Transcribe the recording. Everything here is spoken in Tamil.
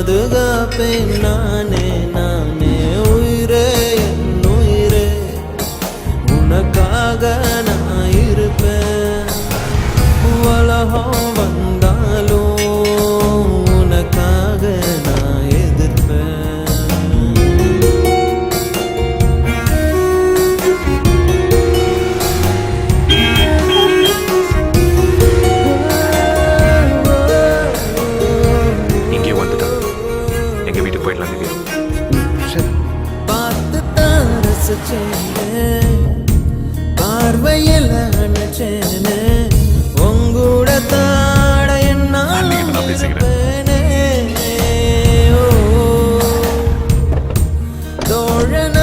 பாதுகாப்பேன் நானே நானே உயிரே என் உயிரே. உனக்காக நான் இருப்பேன். உலகம் போயிடலாம் திவ்யா. சரி. பார்த்து தான் ரசிச்சேன். பார்வையில் அணைச்சேனே. உங்கூட தாட என்னாலும் தோழன.